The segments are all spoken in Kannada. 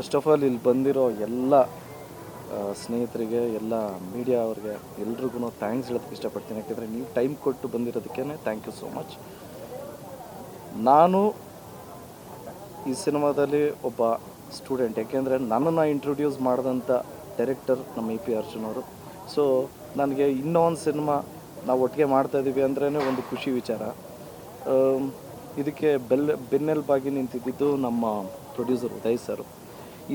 ಫಸ್ಟ್ ಆಫ್ ಆಲ್ ಇಲ್ಲಿ ಬಂದಿರೋ ಎಲ್ಲ ಸ್ನೇಹಿತರಿಗೆ, ಎಲ್ಲ ಮೀಡಿಯಾ ಅವ್ರಿಗೆ ಎಲ್ರಿಗೂ ಥ್ಯಾಂಕ್ಸ್ ಹೇಳೋದಕ್ಕೆ ಇಷ್ಟಪಡ್ತೀನಿ. ಯಾಕೆಂದರೆ ನೀವು ಟೈಮ್ ಕೊಟ್ಟು ಬಂದಿರೋದಕ್ಕೇ ಥ್ಯಾಂಕ್ ಯು ಸೋ ಮಚ್ ನಾನು ಈ ಸಿನಿಮಾದಲ್ಲಿ ಒಬ್ಬ ಸ್ಟೂಡೆಂಟ್ ಯಾಕೆಂದರೆ ನನ್ನನ್ನು ಇಂಟ್ರೊಡ್ಯೂಸ್ ಮಾಡಿದಂಥ ಡೈರೆಕ್ಟರ್ ನಮ್ಮ ಎ ಪಿ ಅರ್ಜುನ್ ಅವರು. ಸೊ ನನಗೆ ಇನ್ನೂ ಒಂದು ಸಿನಿಮಾ ನಾವು ಒಟ್ಟಿಗೆ ಮಾಡ್ತಾ ಇದ್ದೀವಿ ಅಂದ್ರೇ ಒಂದು ಖುಷಿ ವಿಚಾರ. ಇದಕ್ಕೆ ಬೆಲ್, ಬೆನ್ನೆಲುಬಾಗಿ ನಿಂತಿದ್ದು ನಮ್ಮ ಪ್ರೊಡ್ಯೂಸರ್ ಉದಯ್ ಸರ್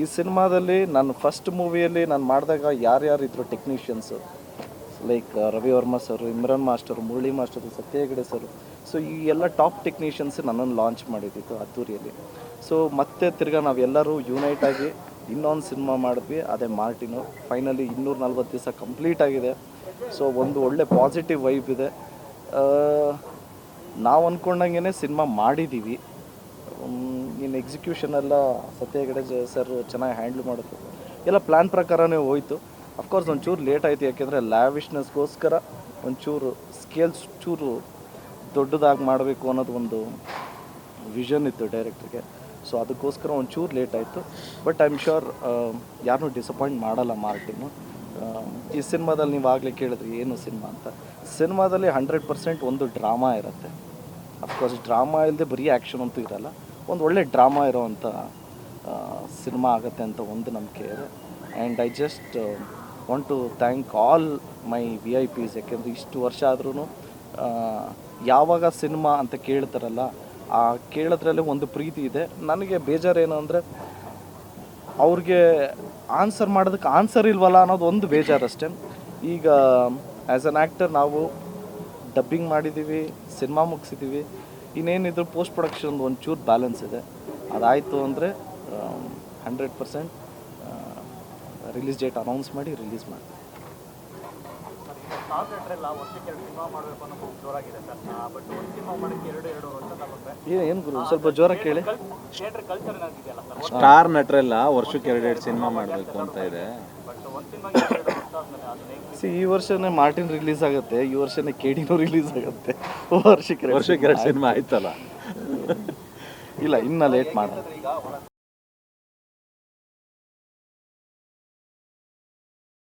ಈ ಸಿನಿಮಾದಲ್ಲಿ ನಾನು ಫಸ್ಟ್ ಮೂವಿಯಲ್ಲಿ ನಾನು ಮಾಡಿದಾಗ ಯಾರ್ಯಾರು ಇದ್ರು technicians like Ravi Varma sir Imran master Murali master Satya Hegde sir so ಈ ಎಲ್ಲ ಟಾಪ್ ಟೆಕ್ನಿಷಿಯನ್ಸ್ ನನ್ನನ್ನು ಲಾಂಚ್ ಮಾಡಿದ್ದಿತ್ತು ಅದ್ದೂರಿಯಲ್ಲಿ. ಸೊ ಮತ್ತೆ ತಿರ್ಗಾ ನಾವೆಲ್ಲರೂ ಯುನೈಟ್ ಆಗಿ ಇನ್ನೊಂದು ಸಿನಿಮಾ ಮಾಡಿದ್ವಿ ಅದೇ ಮಾರ್ಟಿನು. ಫೈನಲಿ ಇನ್ನೂರ ನಲ್ವತ್ತು ದಿವಸ ಕಂಪ್ಲೀಟ್ ಆಗಿದೆ. ಸೊ ಒಂದು ಒಳ್ಳೆ ಪಾಸಿಟಿವ್ ವೈಬ್ ಇದೆ. ಆ, ನಾವು ಅಂದ್ಕೊಂಡಂಗೆ ಸಿನಿಮಾ ಮಾಡಿದ್ದೀವಿ ಇನ್ನು ಎಕ್ಸಿಕ್ಯೂಷನ್ ಎಲ್ಲ ಸತ್ಯ ಹೆಗಡೆ ಸರ್ ಚೆನ್ನಾಗಿ ಹ್ಯಾಂಡ್ಲ್ ಮಾಡಿದ್ರು ಎಲ್ಲ ಪ್ಲ್ಯಾನ್ ಪ್ರಕಾರನೇ ಹೋಯಿತು. ಅಫ್ಕೋರ್ಸ್ ಒಂಚೂರು ಲೇಟ್ ಆಯಿತು, ಯಾಕೆಂದರೆ ಲ್ಯಾವಿಶ್ನೆಸ್ಗೋಸ್ಕರ ಒಂಚೂರು ಸ್ಕೇಲ್ಸ್ ಚೂರು ದೊಡ್ಡದಾಗಿ ಮಾಡಬೇಕು ಅನ್ನೋದು ಒಂದು ವಿಷನ್ ಇತ್ತು ಡೈರೆಕ್ಟ್ರಿಗೆ ಸೊ ಅದಕ್ಕೋಸ್ಕರ ಒಂಚೂರು ಲೇಟ್ ಆಯಿತು. ಬಟ್ ಐ ಆಮ್ ಶ್ಯೂರ್ ಯಾರನ್ನೂ ಡಿಸಪಾಯಿಂಟ್ ಮಾಡಲ್ಲ ಮಾರ್ಟಿನು. ಈ ಸಿನಿಮಾದಲ್ಲಿ ನೀವು ಆಗಲೇ ಕೇಳಿದ್ರಿ, ಏನು ಸಿನಿಮಾ ಅಂತ. ಸಿನಿಮಾದಲ್ಲಿ ಹಂಡ್ರೆಡ್ ಪರ್ಸೆಂಟ್ ಒಂದು ಡ್ರಾಮಾ ಇರುತ್ತೆ. ಅಫ್ಕೋರ್ಸ್ ಡ್ರಾಮಾ ಇಲ್ಲದೆ ಬರೀ ಆ್ಯಕ್ಷನ್ ಅಂತೂ ಇರಲ್ಲ. ಒಂದು ಒಳ್ಳೆ ಡ್ರಾಮಾ ಇರೋವಂಥ ಸಿನಿಮಾ ಆಗುತ್ತೆ ಅಂತ ಒಂದು ನಂಬಿಕೆ ಇದೆ. And I just want to thank all my VIPs ಯಾಕೆಂದರೆ ಇಷ್ಟು ವರ್ಷ ಆದ್ರೂ ಯಾವಾಗ ಸಿನಿಮಾ ಅಂತ ಕೇಳ್ತಾರಲ್ಲ, ಆ ಕೇಳೋದ್ರಲ್ಲೇ ಒಂದು ಪ್ರೀತಿ ಇದೆ. ನನಗೆ ಬೇಜಾರೇನು ಅಂದರೆ, ಅವ್ರಿಗೆ ಆನ್ಸರ್ ಮಾಡೋದಕ್ಕೆ ಆನ್ಸರ್ ಇಲ್ವಲ್ಲ ಅನ್ನೋದು ಒಂದು ಬೇಜಾರಷ್ಟೇ ಈಗ ಆ್ಯಸ್ ಅನ್ ಆ್ಯಕ್ಟರ್ ನಾವು ಡಬ್ಬಿಂಗ್ ಮಾಡಿದ್ದೀವಿ ಸಿನಿಮಾ ಮುಗಿಸಿದ್ದೀವಿ ಇನ್ನೇನಿದ್ರು ಪೋಸ್ಟ್ ಪ್ರೊಡಕ್ಷನ್ ಒಂದು ಒಂಚೂರು ಬ್ಯಾಲೆನ್ಸ್ ಇದೆ. ಅದಾಯಿತು ಅಂದರೆ hundred percent release date announce ಮಾಡಿ ರಿಲೀಸ್ ಮಾಡಿ ಸ್ಟಾರ್ ಥಿಯೇಟ್ರೆಲ್ಲ ವರ್ಷಕ್ಕೆ ಎರಡು ಸಿನಿಮಾ ಮಾಡಬೇಕು ಅನ್ನೋ ಹೋಗಿ ಸರ್ ಬಟ್ ಒಂದು ಸಿನಿಮಾ ಎರಡು ಎರಡು ವರ್ಷ ತಗುತ್ತೆ ಏನು ಏನು ಗುರು ಸ್ವಲ್ಪ ಜೋರ ಕೇಳಿ. ಸ್ಟಾರ್ ನಟರೆಲ್ಲ ವರ್ಷಕ್ಕೆ ಎರಡೆರಡು ಸಿನಿಮಾ ಮಾಡಬೇಕು ಅಂತ ಇದೆ ಬಟ್ ಒಂದು ಸಿನಿಮಾಗೆ ಎರಡು ವರ್ಷ ಆದ್ಮೇಲೆ ಅದನ್ನ ಹೇಗೆ ಸಿ ಈ ವರ್ಷನೇ ಮಾರ್ಟಿನ್ ರಿಲೀಸ್ ಆಗುತ್ತೆ ಈ ವರ್ಷನೇ ಕೆಡಿನೂ ರಿಲೀಸ್ ಆಗುತ್ತೆ. ವರ್ಷಕ್ಕೆ ವರ್ಷಕ್ಕೆ ಎರಡು ಸಿನಿಮಾ ಆಯ್ತಲ್ಲ? ಇಲ್ಲ ಇನ್ನ ಲೇಟ್ ಈಗ